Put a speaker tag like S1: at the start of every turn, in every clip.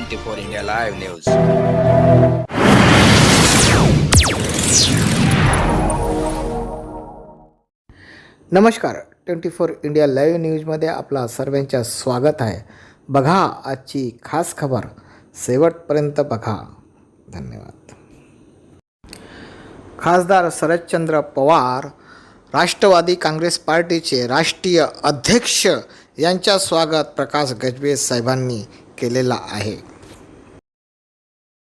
S1: Twenty four India live news.
S2: नमस्कार twenty four India live न्यूजमध्ये आपला सर्वांच्या स्वागत आहे. बघा आजची खास खबर शेवटपर्यंत बघा. धन्यवाद. खासदार शरदचंद्र पवार राष्ट्रवादी काँग्रेस पार्टीचे राष्ट्रीय अध्यक्ष यांच्या स्वागत प्रकाश गजबे साहेबांनी केलेला आहे.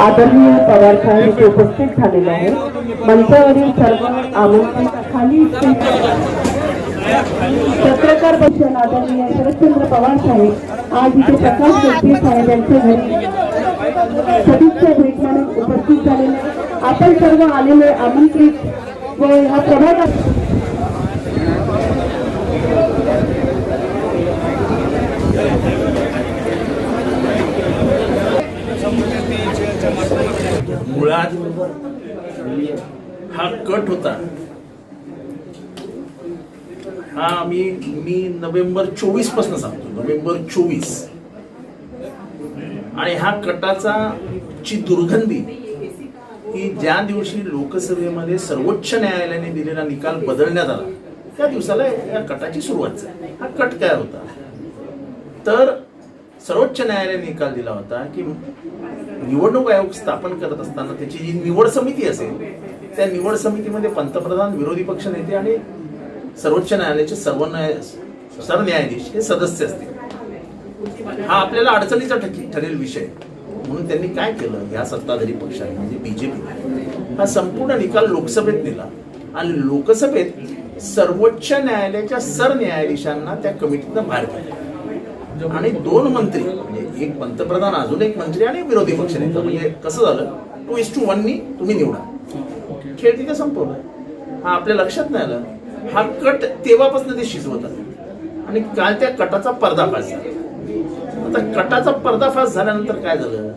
S3: आदरणीय पवार साहेब इथे उपस्थित झालेले आहे मंचावरील सर्व आमंत्रित खाली पत्रकार बच्चन आदरणीय शरदचंद्र पवार साहेब आज इथे प्रकाश गजबे साहेब यांच्या घरी सदिच्छा भेट म्हणून उपस्थित झालेले आपण सर्व आलेले आमंत्रित व हा प्रभाग
S4: मुळात हा कट होता. हा आम्ही मी नोव्हेंबर चोवीसपासून सांगतो नोव्हेंबर चोवीस. आणि हा कटाचा ची दुर्गंधी ही ज्या दिवशी लोकसभेमध्ये सर्वोच्च न्यायालयाने दिलेला निकाल बदलण्यात आला त्या दिवसाला या कटाची सुरुवात झाली. हा कट काय होता. तर सर्वोच्च न्यायालयाने निकाल दिला होता की निवडणूक आयोग स्थापन करत असताना त्याची जी निवड समिती असेल त्या निवड समितीमध्ये पंतप्रधान विरोधी पक्ष नेते आणि सर्वोच्च न्यायालयाचे सर्व न्याय सरन्यायाधीश हे सदस्य असतील. हा आपल्याला अडचणीचा ठकी ठरेल विषय. म्हणून त्यांनी काय केलं? या सत्ताधारी पक्षाने म्हणजे बीजेपी हा संपूर्ण निकाल लोकसभेत दिला. आणि लोकसभेत सर्वोच्च न्यायालयाच्या सरन्यायाधीशांना त्या कमिटीतनं बाहेर काढलं. आणि दोन मंत्री म्हणजे एक पंतप्रधान अजून एक मंत्री आणि विरोधी पक्ष नेता. म्हणजे कसं झालं? टू इस टू वन नी तुम्ही निवडा. खेळ तिथे संपवला. हा आपल्या लक्षात नाही आलं. हा कट तेव्हापासून ते शिजवत आणि काल त्या कटाचा पर्दाफाश झाला. आता कटाचा पर्दाफाश झाल्यानंतर काय झालं?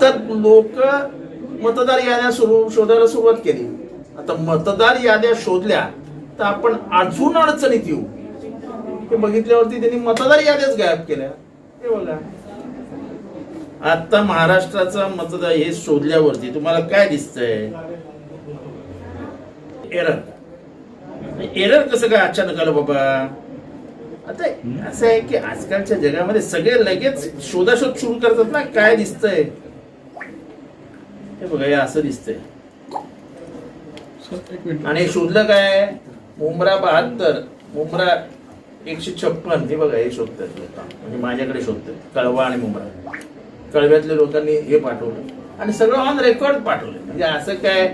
S4: तर लोक मतदार याद्या सुरू शोधायला सुरुवात केली. आता मतदार याद्या शोधल्या तर आपण अजून अडचणीत येऊ. हे बघितल्यावरती त्यांनी मतदार याद्याच गायब केल्या. हे बघा आता महाराष्ट्राचा मतदार हे शोधल्यावरती तुम्हाला काय दिसतंय? एरर. एरर कसं काय अचानक आलं बाबा? आता असं आहे की आजकालच्या जगामध्ये सगळे लगेच शोधाशोध सुरू करतात ना काय दिसतंय? हे बघा हे असं दिसतंय. आणि हे शोधलं काय? मुंब्रा बहात्तर. मुंब्रा एकशे छप्पन हे बघा हे शोधतात लोक. म्हणजे माझ्याकडे शोधतात. कळवा आणि मुंबरा. कळव्यातल्या लोकांनी हे पाठवलं. आणि सगळं ऑन रेकॉर्ड पाठवलं. म्हणजे असं काय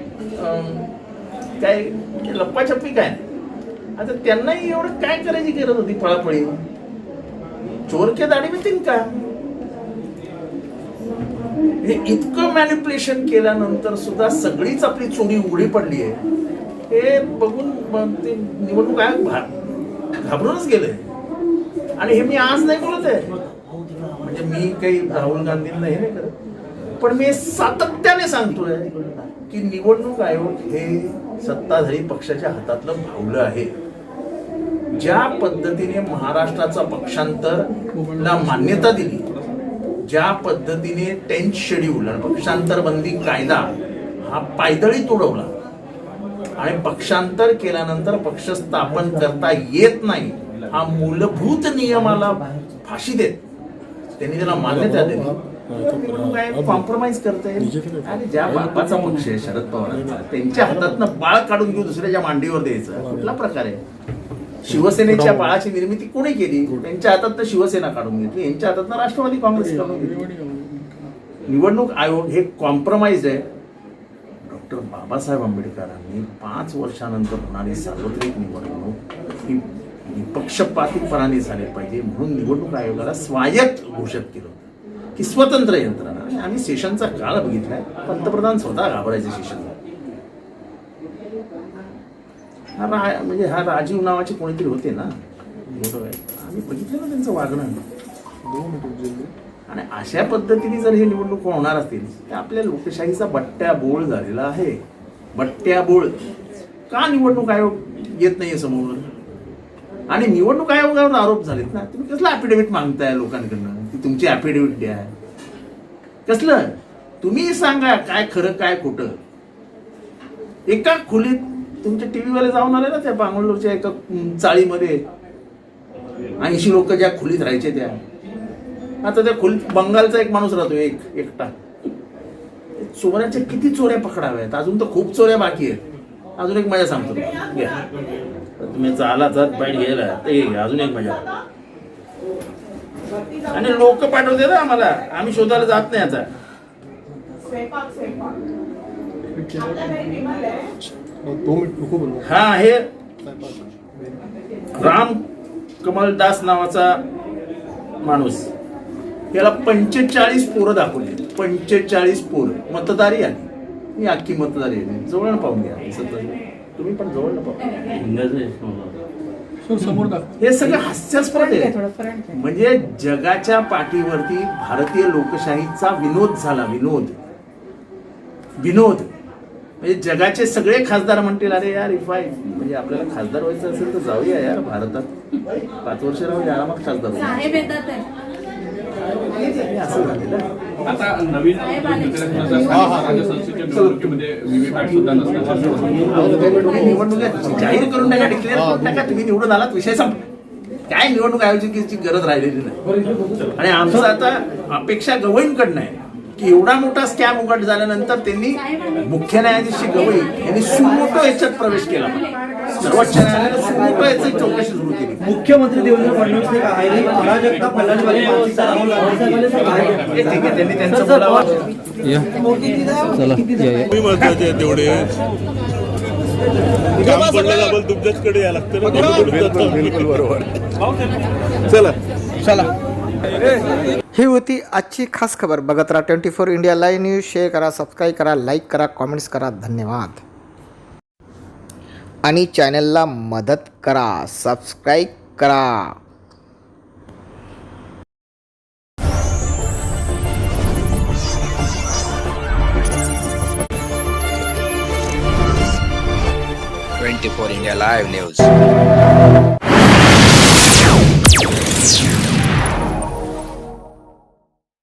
S4: काय म्हणजे लप्पाछप्पी काय नाही. आता त्यांनाही एवढं काय करायची गरज होती पळापळी? चोर के दाढी मिळतील का? हे इतकं मॅन्युप्युलेशन केल्यानंतर सुद्धा सगळीच आपली चोरी उघडी पडली आहे हे बघून मग ते निवडणूक आयोग भा- घाबरूनच गेले. आणि हे मी आज नाही बोलत आहे. म्हणजे मी काही राहुल गांधींना हे नाही करत. पण मी सातत्याने सांगतोय की निवडणूक आयोग हे सत्ताधारी पक्षाच्या हातातलं भावलं आहे. ज्या पद्धतीने महाराष्ट्राचा पक्षांतरला मान्यता दिली ज्या पद्धतीने टेन्थ शेड्यूल आणि पक्षांतर बंदी कायदा हा पायदळी तोडवला आणि पक्षांतर केल्यानंतर पक्ष स्थापन करता येत नाही हा मूलभूत नियमाला फाशी देत. त्यांनी त्याला मान्यता दिली. कॉम्प्रोमाइज करते आणि ज्या बापाचा पक्ष आहे शरद पवारांचा त्यांच्या हातातनं बाळ काढून घेऊन दुसऱ्याच्या मांडीवर द्यायचं. कुठला प्रकार आहे? शिवसेनेच्या बाळाची निर्मिती कोणी केली? त्यांच्या हातात शिवसेना काढून घेतली. यांच्या हातात राष्ट्रवादी काँग्रेस काढून घेतली. निवडणूक आयोग हे कॉम्प्रोमाइज आहे. बाबासाहेब आंबेडकरांनी पाच वर्षानंतर होणारी सार्वत्रिक निवडणूक ही निपक्षपातीपणाने झाले पाहिजे म्हणून निवडणूक आयोगाला स्वायत्त घोषित केलं होतं. की स्वतंत्र यंत्रणा. आणि आम्ही सेशनचा काळ बघितलाय. पंतप्रधान स्वतः घाबरायचे सेशनला हा रा म्हणजे हा राजीव नावाचे कोणीतरी होते ना? आम्ही बघितलं ना त्यांचं वागणं. आणि अशा पद्धतीने जर हे निवडणूक होणार असतील तर आपल्या लोकशाहीचा बट्ट्या बोळ झालेला आहे. बट्ट्या बोळ. का निवडणूक आयोग येत नाहीये समोर? आणि निवडणूक आयोगावर आरोप झालेत ना तुम्ही कसलं अफिडेव्हिट मागताय लोकांकडनं? की तुमची अफिडेव्हिट द्या. कसलं? तुम्ही सांगा काय खरं काय खोटं. एका खोलीत तुमच्या टीव्हीवाले जाऊन आले ना त्या बांगलोरच्या एका चाळीमध्ये. ऐंशी लोक ज्या खोलीत राहायचे त्या. आता त्या खोलीत बंगालचा एक माणूस राहतो एक एकटा. चोऱ्याच्या किती चोऱ्या पकडाव्यात? अजून तर खूप चोऱ्या बाकी आहेत. अजून एक मजा सांगतो घ्या तुम्ही चाला जात बाईट घ्यायला. तर अजून एक मजा. आणि लोक पाठवते ना आम्हाला. आम्ही शोधायला जात नाही आता. हा आहे राम कमलदास नावाचा माणूस. याला पंचेचाळीस पोरं दाखवली. पंचेचाळीस पोरं. मतदारी आली. ही अख्खी मतदारी आहे. जवळ पाहून घ्या. हे सगळं. तुम्ही पण जवळ पाहून हे सगळं हास्यास्पद आहे. म्हणजे जगाच्या पाठीवरती भारतीय लोकशाहीचा विनोद झाला. विनोद. विनोद. म्हणजे जगाचे सगळे खासदार म्हणतील अरे यार इफाय म्हणजे आपल्याला खासदार व्हायचं असेल तर जाऊया यार भारतात. पाच वर्ष राहू द्या, आरामात खासदार होऊ.
S5: साहेब येतात आहे.
S4: हे असं झालेलं आहे.
S6: आता नवीन व्हीव्हीपॅट सुद्धा
S4: जाहीर करून टाका डिक्लेअर करून टाका तुम्ही निवडून आलात विषय संप काय निवडणूक आयोजकीची गरज राहिलेली नाही. आणि आमचं आता अपेक्षा गवईंकडनं आहे की एवढा मोठा स्कॅम उघड झाल्यानंतर त्यांनी मुख्य न्यायाधीश गवई यांनी सुमोटो याच्यात प्रवेश केला. सर्वोच्च न्यायालयाने सुमोटो याची चौकशी सुरू केली
S7: मुख्यमंत्री देवेंद्र फडणवीस ने कहा है कि अराजकता फैलाने वाली मानसिकता राहुल गांधी ने कहा है
S4: ठीक आहे त्यांनी त्यांचं बोलावं.
S8: तुम्ही महत्त्वाचे आहे तेवढे काम पडलं का आपण तुमच्याचकडे या लागतं बिलकुल बरोबर. चला.
S2: ही होती आजची खास खबर. बघत राहा twenty four India live news. Share करा सबस्क्राईब करा लाईक करा कॉमेंट्स करा. धन्यवाद. आणि चॅनलला मदत करा सबस्क्राईब करा.
S1: Twenty four India live news.